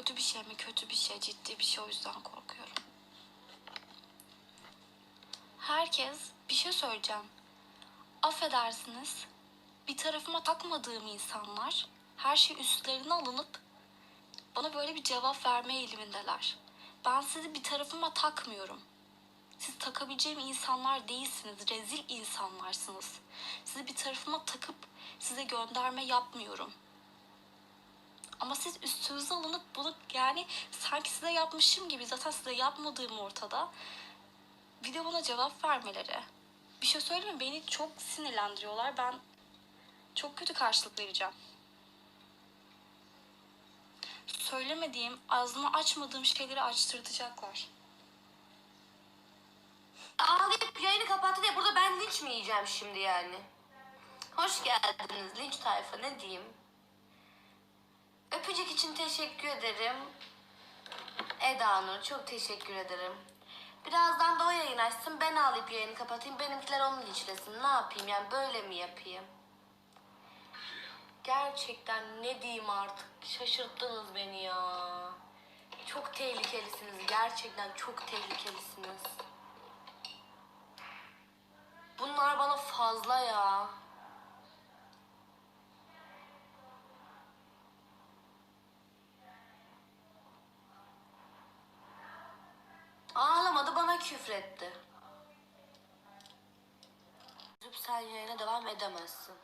kötü bir şey mi? Kötü bir şey, ciddi bir şey o yüzden korkuyorum. Herkes bir şey söyleyeceğim. Affedersiniz. Bir tarafıma takmadığım insanlar her şey üstlerine alınıp bana böyle bir cevap verme eğilimindeler. Ben sizi bir tarafıma takmıyorum. Siz takabileceğim insanlar değilsiniz. Rezil insanlarsınız. Sizi bir tarafıma takıp size gönderme yapmıyorum. Ama siz üstünüze alınıp bunu yani sanki size yapmışım gibi zaten size yapmadığım ortada. Bir de bana cevap vermeleri. Bir şey söyleyeyim mi? Beni çok sinirlendiriyorlar. Ben çok kötü karşılık vereceğim. Söylemediğim, ağzımı açmadığım şeyleri açtırtacaklar. Ağlayıp yayını kapattı diye burada ben linç mi yiyeceğim şimdi yani? Hoş geldiniz linç tayfa ne diyeyim? Öpücük için teşekkür ederim. Eda Nur çok teşekkür ederim. Birazdan da o yayın açsın ben ağlayıp yayını kapatayım. Benimkiler onu linçlesin. Ne yapayım yani böyle mi yapayım? Gerçekten ne diyeyim artık şaşırttınız beni ya. Çok tehlikelisiniz gerçekten çok tehlikelisiniz. Bunlar bana fazla ya. Ağlamadı bana küfretti. Üzüp sen yayına devam edemezsin.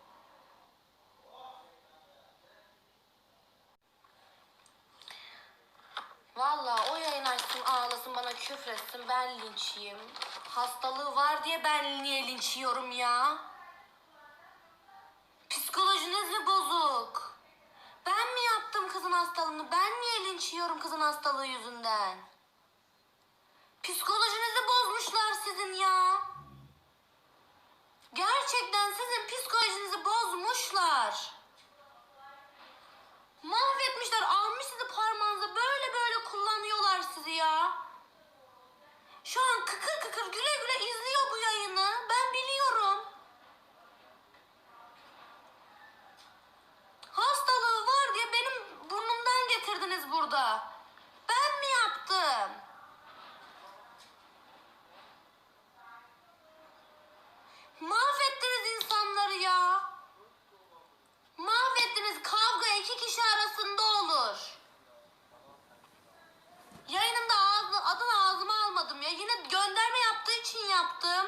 Valla o yayın açsın ağlasın bana küfretsin ben linç yiyeyim. Hastalığı var diye ben niye linç yiyorum ya? Psikolojiniz mi bozuk? Ben mi yaptım kızın hastalığını? Ben niye linç yiyorum kızın hastalığı yüzünden? Psikolojinizi bozmuşlar sizin ya. Gerçekten sizin psikolojinizi bozmuşlar. Mahvetmişler, almış sizi parmağınıza böyle böyle kullanıyorlar sizi ya. Şu an kıkır kıkır güle güle izliyor bu yayını. Ya. Yine gönderme yaptığı için yaptım.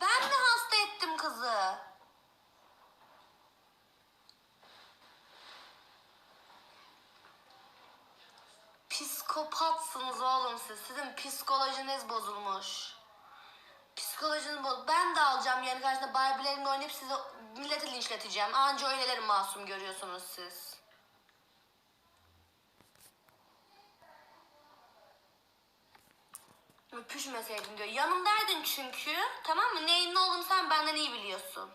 Ben mi hasta ettim kızı? Psikopatsınız oğlum siz. Sizin psikolojiniz bozulmuş. Psikolojiniz bozulmuş. Ben de alacağım yani karşısında Barbie'lerimle oynayıp sizi milleti linçleteceğim. Anca öyleleri masum görüyorsunuz siz. Öpüşmeseydin diyor. Yanımdaydın çünkü. Tamam mı? Neyin ne olduğunu sen benden iyi biliyorsun.